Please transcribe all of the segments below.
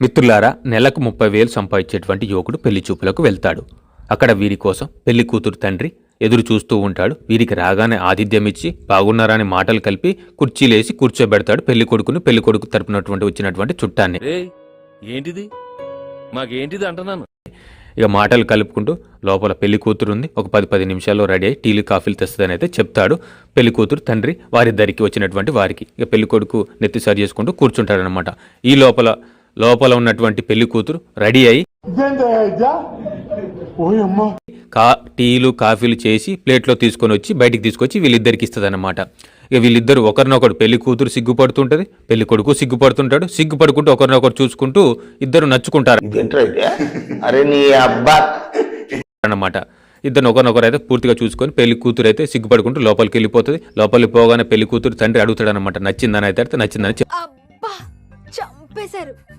మిత్రులారా నెలకు ముప్పై వేలు సంపాదించేటువంటి యువకుడు పెళ్ళి చూపులకు వెళ్తాడు. అక్కడ వీరి కోసం పెళ్ళి కూతురు తండ్రి ఎదురు చూస్తూ ఉంటాడు. వీరికి రాగానే ఆతిథ్యం ఇచ్చి బాగున్నారని మాటలు కలిపి కుర్చీలేసి కూర్చోబెడతాడు పెళ్ళి కొడుకును. పెళ్ళి కొడుకు తరపునటువంటి వచ్చినటువంటి చుట్టాన్ని. ఏంటిది? మాకేంటిది అంటున్నాను? ఇక మాటలు కలుపుకుంటూ లోపల పెళ్ళి కూతురు ఉంది. ఒక పది పది నిమిషాల్లో రెడీ అయ్యి టీలు కాఫీలు తెస్తుందని అయితే చెప్తాడు. పెళ్ళి కూతురు తండ్రి వారిద్దరికి వచ్చినటువంటి వారికి. ఇక పెళ్ళి కొడుకు నెత్తి సరి చేసుకుంటూ కూర్చుంటాడనమాట ఈ లోపల లోపల ఉన్నటువంటి పెళ్ళి కూతురు రెడీ అయి కా టీలు కాఫీలు చేసి ప్లేట్లో తీసుకొని వచ్చి బయటికి తీసుకొచ్చి వీళ్ళిద్దరికి ఇస్తుంది ఇక వీళ్ళిద్దరు ఒకరినొకరు పెళ్ళి కూతురు సిగ్గుపడుతుంటది పెళ్ళి కొడుకు సిగ్గుపడుతుంటాడు సిగ్గుపడుకుంటూ ఒకరినొకరు చూసుకుంటూ ఇద్దరు నచ్చుకుంటారు. అన్నమాట. ఇద్దరు ఒకరినొకరు అయితే పూర్తిగా చూసుకొని పెళ్ళి కూతురు అయితే సిగ్గుపడుకుంటూ లోపలికి వెళ్ళిపోతుంది. లోపలికి పోగానే పెళ్ళి కూతురు తండ్రి అడుగుతాడనమాట నచ్చిందని అయితే నచ్చిందని చెప్- అబ్బా చంపేశారు. ఐఎమ్ రమ్య మేడం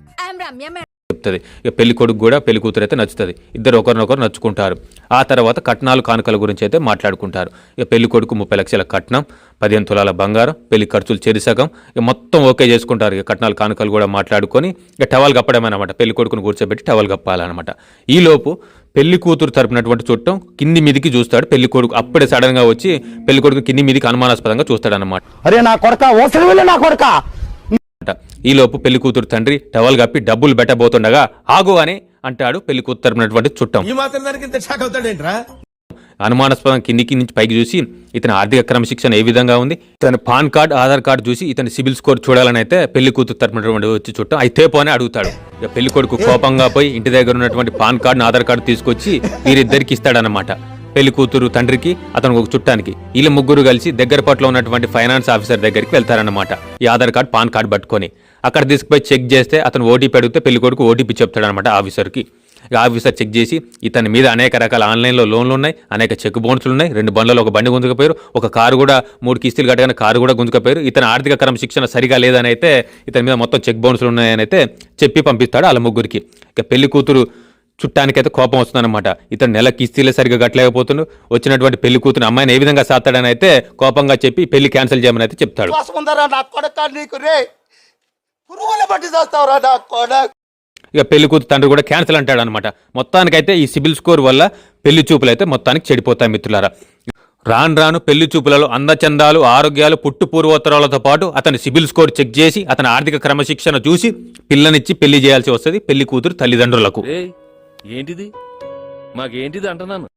చెప్తుంది. ఇక పెళ్ళి కొడుకు కూడా పెళ్ళి కూతురు అయితే నచ్చుతుంది. ఇద్దరు ఒకరినొకరు నచ్చుకుంటారు. ఆ తర్వాత కట్నాలు కానుకల గురించి అయితే మాట్లాడుకుంటారు. ఇక పెళ్ళి కొడుకు ముప్పై లక్షల కట్నం పదిహేను తులాల బంగారం పెళ్ళి ఖర్చులు చెరిసగం ఇక మొత్తం ఓకే చేసుకుంటారు. ఇక కట్నాలు కానుకలు కూడా మాట్లాడుకొని ఇక టవల్ కప్పడమేనమాట. పెళ్ళి కొడుకును కూర్చోబెట్టి టవల్ కప్పాలన్నమాట. ఈలోపు పెళ్ళి కూతురు తరపునటువంటి చుట్టం కింది మీదికి చూస్తాడు. పెళ్ళి కొడుకు అప్పుడే సడన్గా వచ్చి పెళ్ళి కొడుకు కింది మీదికి అనుమానాస్పదంగా చూస్తాడన్నమాట. అరే నా కొడక నా కొడక. అంట ఈలోపు పెళ్ళి కూతురు తండ్రి టవల్ కప్పి డబ్బులు పెట్టబోతుండగా ఆగు అని అంటాడు పెళ్ళి కూతురు తరపునటువంటి చుట్టం. అనుమానాస్పదం కిందికి నుంచి పైకి చూసి ఇతని ఆర్థిక క్రమశిక్షణ ఏ విధంగా ఉంది? ఇతని పాన్ కార్డ్ ఆధార్ కార్డు చూసి ఇతని సిబిల్ స్కోర్ చూడాలని అయితే పెళ్ళి కూతురు తరపునటువంటి వచ్చి చుట్టం అయితే పోనే అడుగుతాడు. ఇక పెళ్ళి కొడుకు కోపంగా పోయి ఇంటి దగ్గర ఉన్నటువంటి పాన్ కార్డు ఆధార్ కార్డు తీసుకొచ్చి వీరిద్దరికి ఇస్తాడనమాట పెళ్ళి కూతురు తండ్రికి అతను ఒక చుట్టానికి. వీళ్ళు ముగ్గురు కలిసి దగ్గర పట్ల ఉన్నటువంటి ఫైనాన్స్ ఆఫీసర్ దగ్గరికి వెళ్తారన్నమాట. ఈ ఆధార్ కార్డు పాన్ కార్డు పట్టుకొని. అక్కడ తీసుకుపోయి చెక్ చేస్తే అతను ఓటీపీ అడిగితే పెళ్ళి కొడుకు ఓటీపీ చెప్తాడనమాట ఆఫీసర్కి. ఆఫీసర్ చెక్ చేసి ఇతని మీద అనేక రకాల ఆన్లైన్లో లోన్లు ఉన్నాయి అనేక చెక్ బౌన్స్లు ఉన్నాయి రెండు బండ్లలో ఒక బండి గుంజుకపోయారు ఒక కారు కూడా మూడు కిస్తీలు కట్టగానే కారు కూడా గుంజుకపోయారు. ఇతని ఆర్థిక క్రమశిక్షణ సరిగా లేదని అయితే ఇతని మీద మొత్తం చెక్ బౌన్స్లు ఉన్నాయని అయితే చెప్పి పంపిస్తాడు వాళ్ళ ముగ్గురికి. ఇక పెళ్ళి కూతురు చుట్టానికైతే కోపం వస్తుందన్నమాట. ఇతను నెల కిస్తీలే సరిగా కట్టలేకపోతుండు. వచ్చినటువంటి పెళ్ళి కూతురు అమ్మాయిని ఏ విధంగా సాస్తాడని అయితే కోపంగా చెప్పి పెళ్ళి క్యాన్సిల్ చేయమని అయితే చెప్తాడు. ఉందరా నా కొడక నీకు రే. పురుగుల బట్టి చేస్తావురా నా కొడక. ఇక పెళ్ళి కూతురు తండ్రి కూడా క్యాన్సిల్ అంటాడు అనమాట మొత్తానికైతే ఈ సిబిల్ స్కోర్ వల్ల పెళ్ళి చూపులు అయితే మొత్తానికి చెడిపోతాయి మిత్రులారా. రాను రాను పెళ్ళి చూపులలో అందచందాలు ఆరోగ్యాలు పుట్టు పూర్వోత్తరాలతో పాటు అతని సిబిల్ స్కోర్ చెక్ చేసి అతని ఆర్థిక క్రమశిక్షణ చూసి పిల్లనిచ్చి పెళ్ళి చేయాల్సి వస్తుంది పెళ్ళి కూతురు తల్లిదండ్రులకు. రే ఏంటిది? మాకేంటిది అంటున్నాను?